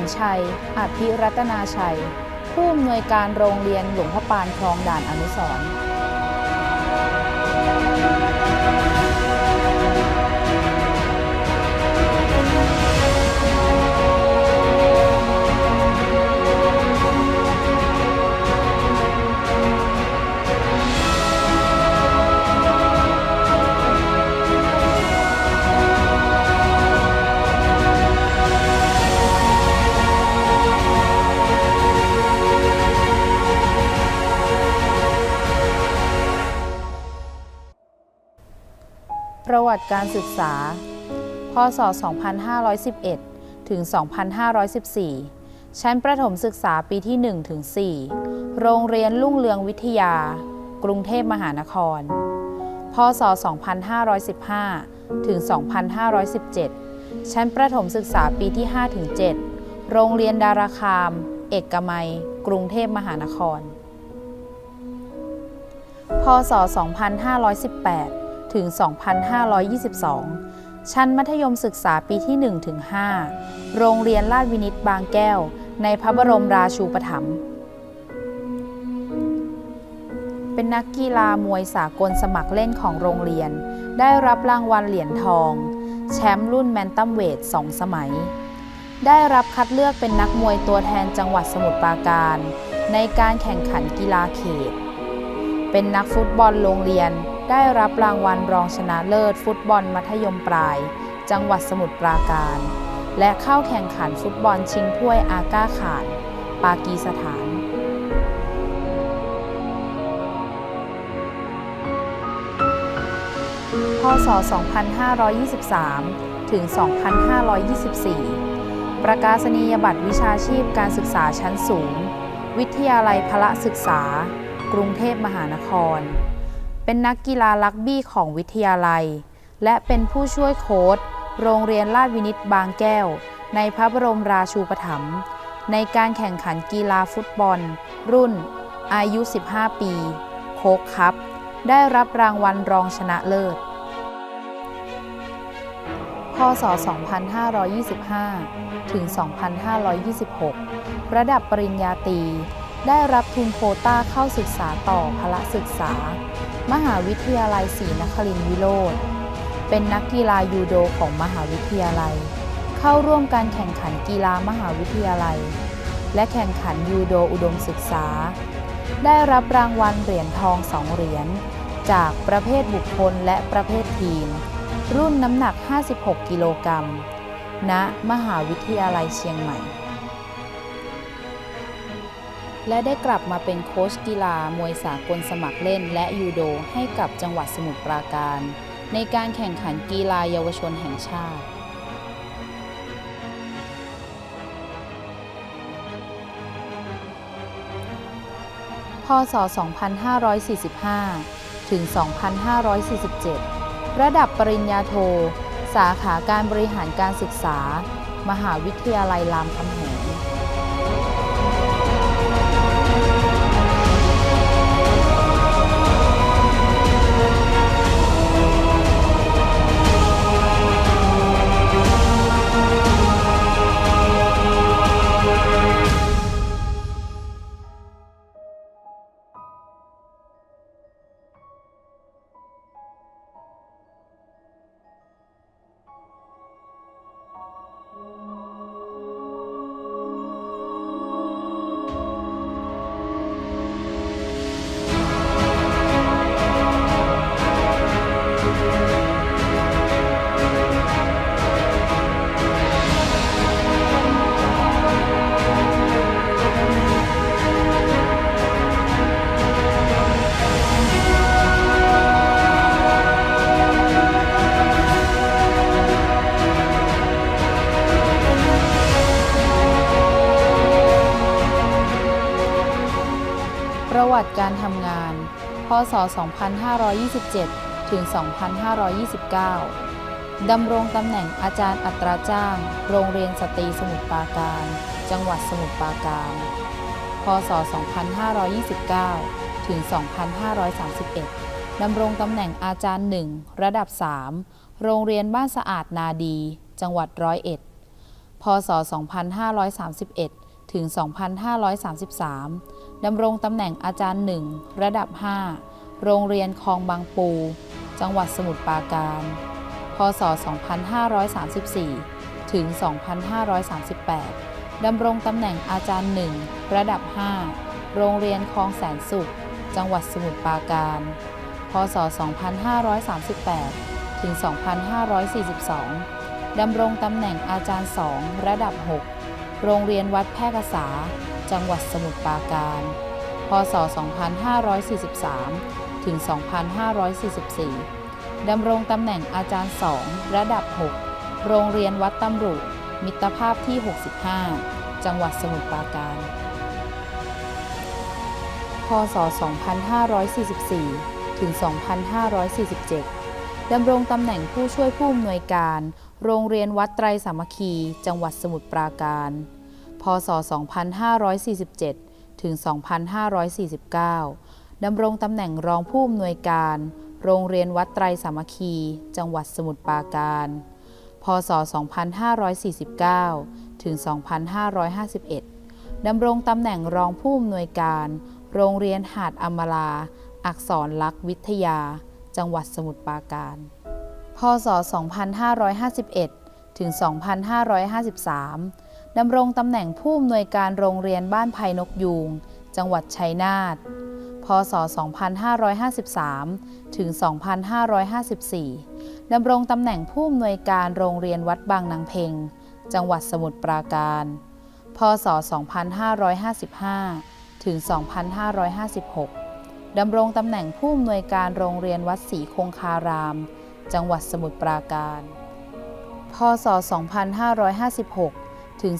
งชัย อภิรัตนาชัย ผู้อำนวยการโรงเรียนหลวงพ่อปานคลองด่านอนุสรณ์ วัติการศึกษา พศ 2511 ถึง 2514 ชั้นประถมศึกษาปีที่ 1 ถึง 4 โรงเรียนรุ่งเรืองวิทยา กรุงเทพมหานคร พศ 2515 ถึง 2517 ชั้นประถมศึกษาปีที่ 5 ถึง 7 โรงเรียนดาราคาม เอกมัย กรุงเทพมหานคร พศ 2518 ถึง 2522 ชั้นมัธยมศึกษาปีที่1ถึง5โรงเรียนลาดวินิตบางแก้ว ในพระบรมราชูปถัมภ์เป็นนักกีฬามวยสากลสมัครเล่นของโรงเรียน ได้รับรางวัลเหรียญทอง แชมป์รุ่นแมนตัมเวทสองสมัย ได้รับคัดเลือกเป็นนักมวยตัวแทนจังหวัดสมุทรปราการ ในการแข่งขันกีฬาเขต เป็นนักฟุตบอลโรงเรียน ได้รับรางวัลรองชนะเลิศ ฟุตบอลมัธยมปลาย จังหวัดสมุทรปราการ และเข้าแข่งขันฟุตบอลชิงถ้วยอาก้าขาน ปากีสถานพศ 2523 ถึง 2524 ประกาศนียบัตรวิชาชีพการศึกษาชั้นสูง วิทยาลัยพละศึกษา กรุงเทพมหานคร เป็นนักกีฬาลักบี้ของวิทยาลัย และเป็นผู้ช่วยโค้ชโรงเรียนลาดวินิตบางแก้ว ในพระบรมราชูปถัมภ์ในการแข่งขันกีฬาฟุตบอล รุ่น อายุ 15 ปีโค้กคัพได้รับรางวัลรองชนะเลิศ พศ 2525 ถึง 2526 ระดับปริญญาตรีได้รับทุนโควต้าเข้าศึกษาต่อพละศึกษา มหาวิทยาลัยศรีนครินทรวิโรธเป็นนักกีฬายูโดของมหาวิทยาลัย เข้าร่วมการแข่งขันกีฬามหาวิทยาลัย และแข่งขันยูโดอุดมศึกษา ได้รับรางวัลเหรียญทองสองเหรียญจากประเภทบุคคลและประเภททีม รุ่นน้ำหนัก 56 กิโลกรัมณมหาวิทยาลัยเชียงใหม่ และได้กลับมาเป็นโค้ชกีฬามวยสากลสมัครเล่น และยูโดให้กับจังหวัดสมุทรปราการ ในการแข่งขันกีฬาเยาวชนแห่งชาติพศ 2545 ถึง 2547 ระดับปริญญาโท สาขาการบริหารการศึกษา มหาวิทยาลัยรามคำแหง การทำงาน พศ 2527 ถึง 2529 ดำรงตำแหน่งอาจารย์อัตราจ้าง โรงเรียนสตรีสมุทรปราการ จังหวัดสมุทรปราการ พศ 2529 ถึง 2531 ดำรงตำแหน่งอาจารย์หนึ่งระดับ 3 โรงเรียนบ้านสะอาดนาดี จังหวัดร้อยเอ็ด พศ 2531 ถึง 2533 ดำรงตำแหน่งอาจารย์หนึ่งระดับ 5 โรงเรียนคลองบางปู จังหวัดสมุทรปราการ พศ 2534 ถึง 2538 ดำรงตำแหน่งอาจารย์หนึ่งระดับ 5 โรงเรียนคลองแสนสุข จังหวัดสมุทรปราการ พศ 2538 ถึง 2542 ดำรงตำแหน่งอาจารย์สองระดับ 6 โรงเรียนวัดแพร่กษา จังหวัดสมุทรปราการ พศ 2543 ถึง 2544 ดำรงตำแหน่งอาจารย์สองระดับ 6 โรงเรียนวัดตำรุมิตรภาพที่ 65 จังหวัดสมุทรปราการ พศ 2544 ถึง 2547 ดำรงตำแหน่งผู้ช่วยผู้อำนวยการ โรงเรียนวัดไตรสามัคคี จังหวัดสมุทรปราการ พศ 2547 ถึง 2549 ดำรงตำแหน่งรองผู้อำนวยการ โรงเรียนวัดไตรสามัคคี จังหวัดสมุทรปราการ พศ 2549 ถึง 2551 ดำรงตำแหน่งรองผู้อำนวยการ โรงเรียนหาดอมรา อักษรลักษณ์วิทยา จังหวัดสมุทรปราการ พศ 2551 ถึง 2553 ดำรงตำแหน่งผู้อำนวยการโรงเรียนบ้านไผ่นกยูง จังหวัดชัยนาท พศ 2553 ถึง 2554 ดำรงตำแหน่งผู้อำนวยการโรงเรียนวัดบางนางเพ็ง จังหวัดสมุทรปราการ พศ 2555 ถึง 2556 ดำรงตำแหน่งผู้อำนวยการโรงเรียนวัดศรีคงคาราม จังหวัดสมุทรปราการ พศ 2556 ถึง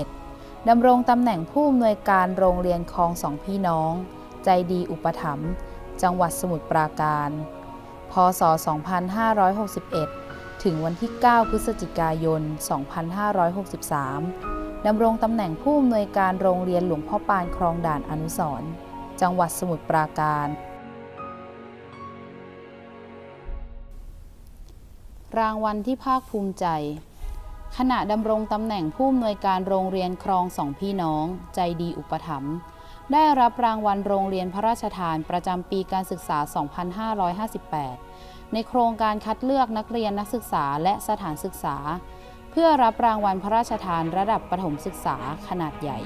2561 ดำรงตำแหน่งผู้อำนวยการโรงเรียนคลองสองพี่น้อง ใจดีอุปถัมภ์ จังหวัดสมุทรปราการ พศ 2561 ถึงวันที่ 9 พฤศจิกายน 2563ดำรงตำแหน่งผู้อำนวยการโรงเรียนหลวงพ่อปานคลองด่านอนุสรณ์ จังหวัดสมุทรปราการ รางวัลที่ภาคภูมิใจ ขณะดำรงตำแหน่งผู้อำนวยการโรงเรียนคลองสองพี่น้อง ใจดีอุปถัมภ์ได้รับรางวัลโรงเรียนพระราชทานประจำปีการศึกษา 2558 ในโครงการคัดเลือกนักเรียนนักศึกษาและสถานศึกษา เพื่อรับรางวัลพระราชทานระดับประถมศึกษาขนาดใหญ่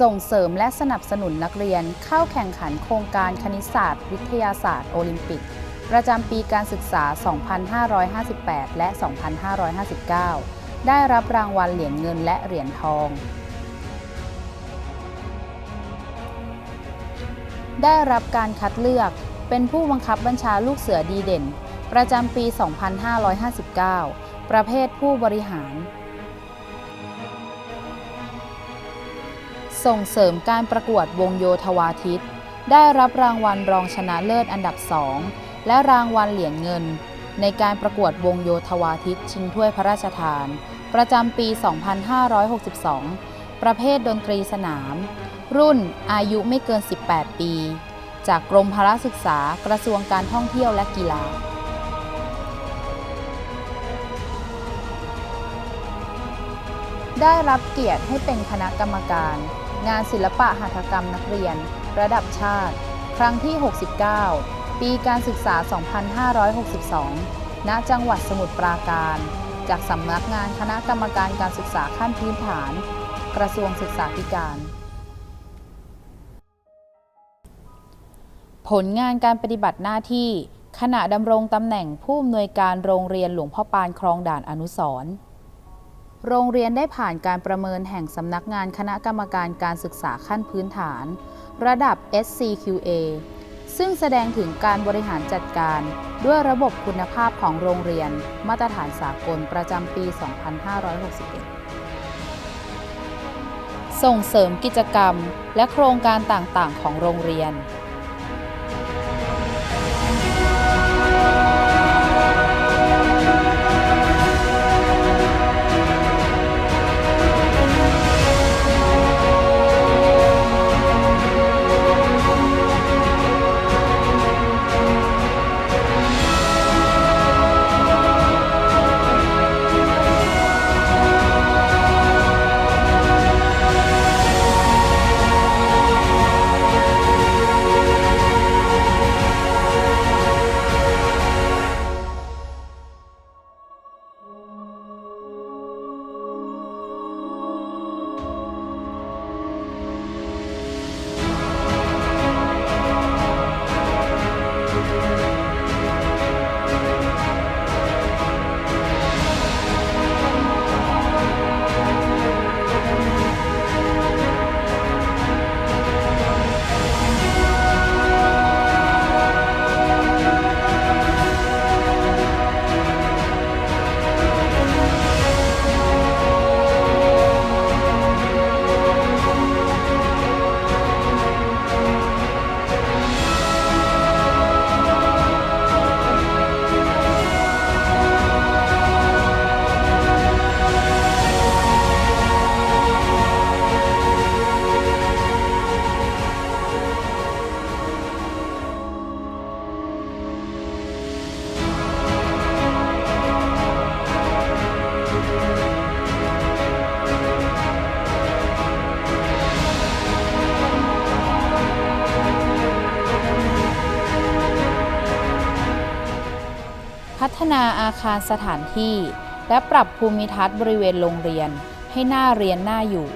ส่งเสริมและสนับสนุนนักเรียนเข้าแข่งขันโครงการคณิตศาสตร์ วิทยาศาสตร์โอลิมปิก ประจำปีการศึกษา 2558 และ 2559 ได้รับรางวัลเหรียญเงินและเหรียญทอง ได้รับการคัดเลือกเป็นผู้บังคับบัญชาลูกเสือดีเด่น ประจำปี 2559 ประเภทผู้บริหาร ส่งเสริมการประกวดวงโยธวาทิต ได้รับรางวัลรองชนะเลิศอันดับ2และรางวัลเหรียญเงิน ในการประกวดวงโยธวาทิต ชิงถ้วยพระราชทาน ประจำปี 2562 ประเภทดนตรีสนาม รุ่นอายุไม่เกิน 18 ปี จากกรมพละศึกษากระทรวงการท่องเที่ยวและกีฬาได้รับเกียรติให้เป็นคณะกรรมการ งานศิลปะหัตถกรรมนักเรียน ระดับชาติ ครั้งที่ 69 ปีการศึกษา 2562 ณ จังหวัดสมุทรปราการ จากสำนักงานคณะกรรมการการศึกษาขั้นพื้นฐาน กระทรวงศึกษาธิการ ผลงานการปฏิบัติหน้าที่ขณะดำรงตำแหน่งผู้อำนวยการโรงเรียนหลวงพ่อปานคลองด่านอนุสรณ์ โรงเรียนได้ผ่านการประเมินแห่งสำนักงานคณะกรรมการการศึกษาขั้นพื้นฐาน ระดับ SCQA ซึ่งแสดงถึงการบริหารจัดการ ด้วยระบบคุณภาพของโรงเรียน มาตรฐานสากลประจำปี 2561 ส่งเสริมกิจกรรมและโครงการต่างๆ ของโรงเรียน ฒนาอาคารสถานที่ และปรับภูมิทัศน์บริเวณโรงเรียนให้น่าเรียนน่าอยู่